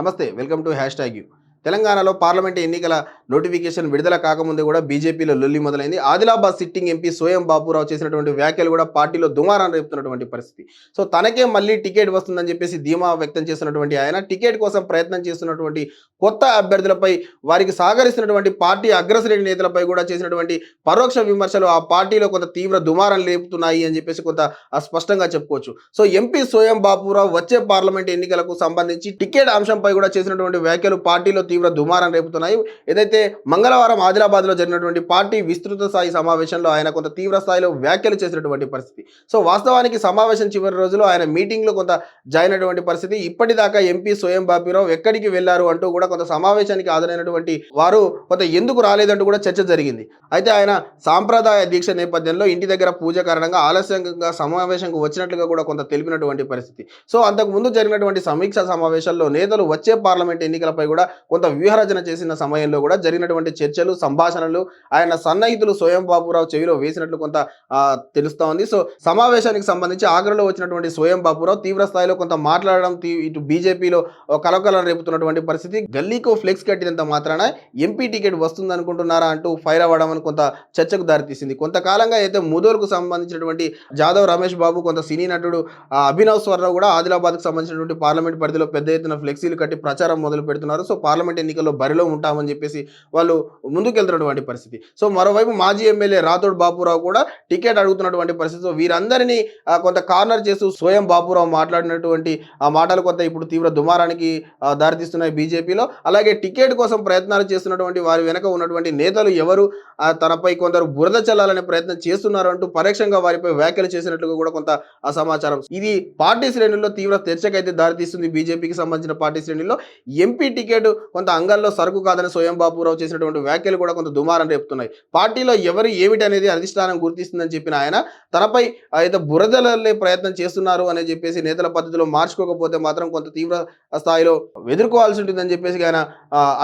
నమస్తే welcome to hash tag U. తెలంగాణలో parliament ఎన్నికల నోటిఫికేషన్ విడుదల కాకముందే కూడా బీజేపీలో లొల్లి మొదలైంది. ఆదిలాబాద్ సిట్టింగ్ ఎంపీ సోయం బాపురావు చేసినటువంటి వ్యాఖ్యలు కూడా పార్టీలో దుమారాన్ని రేపుతున్నటువంటి పరిస్థితి. సో తనకే మళ్ళీ టికెట్ వస్తుందని చెప్పేసి ధీమా వ్యక్తం చేస్తున్నటువంటి ఆయన టికెట్ కోసం ప్రయత్నం చేస్తున్నటువంటి కొత్త అభ్యర్థులపై వారికి సహకరిస్తున్నటువంటి పార్టీ అగ్రశ్రేణి నేతలపై కూడా చేసినటువంటి పరోక్ష విమర్శలు ఆ పార్టీలో కొంత తీవ్ర దుమారం లేపుతున్నాయి అని చెప్పేసి కొంత స్పష్టంగా చెప్పుకోవచ్చు. సో ఎంపీ సోయం బాపురావు వచ్చే పార్లమెంట్ ఎన్నికలకు సంబంధించి టికెట్ అంశంపై కూడా చేసినటువంటి వ్యాఖ్యలు పార్టీలో తీవ్ర దుమారం రేపుతున్నాయి. ఏదైతే మంగళవారం ఆదిలాబాద్లో జరిగినటువంటి పార్టీ విస్తృత స్థాయి సమావేశంలో ఆయన కొంత తీవ్ర స్థాయిలో వ్యాఖ్యలు చేసినటువంటి పరిస్థితి. సో వాస్తవానికి సమావేశం చివరి రోజులో ఆయన మీటింగ్లో కొంత జాయిన్ అయినటువంటి పరిస్థితి. ఇప్పటిదాకా ఎంపీ సోయం బాపిరావు ఎక్కడికి వెళ్ళారు అంటూ కూడా కొంత సమావేశానికి హాజరైనటువంటి వారు కొంత ఎందుకు రాలేదంటూ కూడా చర్చ జరిగింది. అయితే ఆయన సాంప్రదాయ దీక్ష నేపథ్యంలో ఇంటి దగ్గర పూజ కారణంగా ఆలస్యంగా సమావేశంకు వచ్చినట్లుగా కూడా కొంత తెలిపినటువంటి పరిస్థితి. సో అంతకు ముందు జరిగినటువంటి సమీక్ష సమావేశాల్లో నేతలు వచ్చే పార్లమెంట్ ఎన్నికలపై కూడా కొంత వ్యూహరచన చేసిన సమయంలో కూడా జరిగినటువంటి చర్చలు సంభాషణలు ఆయన సన్నిహితులు స్వయం బాబురావు చెవిలో వేసినట్లు కొంత ఆ, తెలుస్తా ఉంది. సో సమావేశానికి సంబంధించి ఆగ్రాలో వచ్చినటువంటి స్వయం బాబురావు తీవ్ర స్థాయిలో కొంత మాట్లాడడం ఇటు బీజేపీలో కలకలం రేపుతున్నటువంటి పరిస్థితి. గల్లీకో ఫ్లెక్స్ కట్టినంత మాత్రాన ఎంపీ టికెట్ వస్తుంది అనుకుంటున్నారా అంటూ ఫైర్ అవ్వడం అని కొంత చర్చకు దారితీసింది. కొంతకాలంగా అయితే ముదోరుకు సంబంధించినటువంటి జాదవ్ రమేష్ బాబు కొంత సినీ నటుడు అభినవ్ స్వర్రావు కూడా ఆదిలాబాద్కు సంబంధించినటువంటి పార్లమెంట్ పరిధిలో పెద్ద ఎత్తున ఫ్లెక్సీలు కట్టి ప్రచారం మొదలు పెడుతున్నారు సో పార్లమెంట్ ఎన్నికల్లో బరిలో ఉంటామని చెప్పేసి వాళ్ళు ముందుకెళ్తున్నటువంటి పరిస్థితి. సో మరోవైపు మాజీ ఎమ్మెల్యే రాథోడ్ బాపురావు కూడా టికెట్ అడుగుతున్నటువంటి పరిస్థితి. సో వీరందరినీ కొంత కార్నర్ చేస్తూ స్వయం బాపురావు మాట్లాడినటువంటి ఆ మాటలు కొంత ఇప్పుడు తీవ్ర దుమారానికి దారితీస్తున్నాయి బీజేపీలో. అలాగే టికెట్ కోసం ప్రయత్నాలు చేస్తున్నటువంటి వారి వెనక ఉన్నటువంటి నేతలు ఎవరు? తనపై కొందరు బురద చల్లాలనే ప్రయత్నం చేస్తున్నారు అంటూ పరోక్షంగా వారిపై వ్యాఖ్యలు చేసినట్లుగా కూడా కొంత సమాచారం ఇది పార్టీ శ్రేణుల్లో తీవ్ర చర్చకైతే దారితీస్తుంది బీజేపీకి సంబంధించిన పార్టీ శ్రేణుల్లో. ఎంపీ టికెట్ కొంత అంగంలో సరుకు కాదని స్వయం బాబురావు చేసినటువంటి వ్యాఖ్యలు కూడా కొంత దుమారం రేపుతున్నాయి. పార్టీలో ఎవరు ఏమిటి అనేది అధిష్టానం గుర్తిస్తుందని చెప్పిన ఆయన తనపై అయితే బురదలే ప్రయత్నం చేస్తున్నారు అని చెప్పేసి నేతల పద్ధతిలో మార్చుకోకపోతే మాత్రం కొంత తీవ్ర స్థాయిలో ఎదుర్కోవాల్సి ఉంటుందని చెప్పేసి ఆయన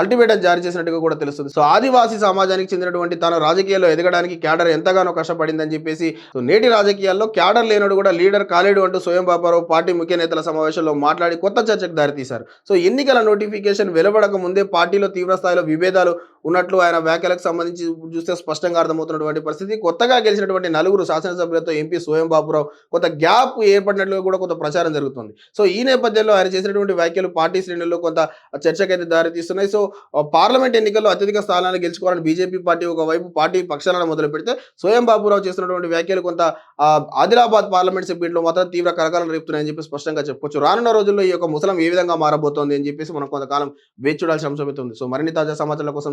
అల్టిమేటం జారీ చేసినట్టుగా కూడా తెలుస్తుంది. సో ఆదివాసీ సమాజానికి చెందినటువంటి తన రాజకీయాల్లో ఎదగడానికి క్యాడర్ ఎంతగానో కష్టపడిందని చెప్పేసి సో నేటి రాజకీయాల్లో క్యాడర్ లేనడు కూడా లీడర్ కాలేడు అంటూ స్వయం బాబారావు పార్టీ ముఖ్య నేతల సమావేశంలో మాట్లాడి కొత్త చర్చకు దారితీశారు. సో ఎన్నికల నోటిఫికేషన్ వెలువడక ముందే పార్టీలో తీవ్ర స్థాయిలో విభేదాలు regalo ఉన్నట్లు ఆయన వ్యాఖ్యలకు సంబంధించి చూస్తే స్పష్టంగా అర్థమవుతున్నటువంటి పరిస్థితి. కొత్తగా గెలిచినటువంటి నలుగురు శాసనసభ్యులతో ఎంపీ స్వయం బాబురావు కొంత గ్యాప్ ఏర్పడినట్లుగా కూడా కొంత ప్రచారం జరుగుతుంది. సో ఈ నేపథ్యంలో ఆయన చేసినటువంటి వ్యాఖ్యలు పార్టీ శ్రేణుల్లో కొంత చర్చకైతే దారితీస్తున్నాయి. సో ఆ, పార్లమెంట్ ఎన్నికల్లో అత్యధిక స్థానాన్ని గెలుచుకోవాలని బీజేపీ పార్టీ ఒకవైపు పార్టీ పక్షాలను మొదలు పెడితే స్వయం బాబురావు చేస్తున్నటువంటి వ్యాఖ్యలు కొంత ఆదిలాబాద్ పార్లమెంట్ సభ్యుల్లో మాత్రం తీవ్ర కలకాలం రేపుతున్నాయని చెప్పి స్పష్టంగా చెప్పుకోవచ్చు రానున్న రోజుల్లో ఈ యొక్క ముసలం ఏ విధంగా మారబోతోంది అని చెప్పేసి మనం కొంతకాలం వేచి చూడాల్సిన అంశం అయితే ఉంది. సో మరిన్ని తాజా సమాచారాల కోసం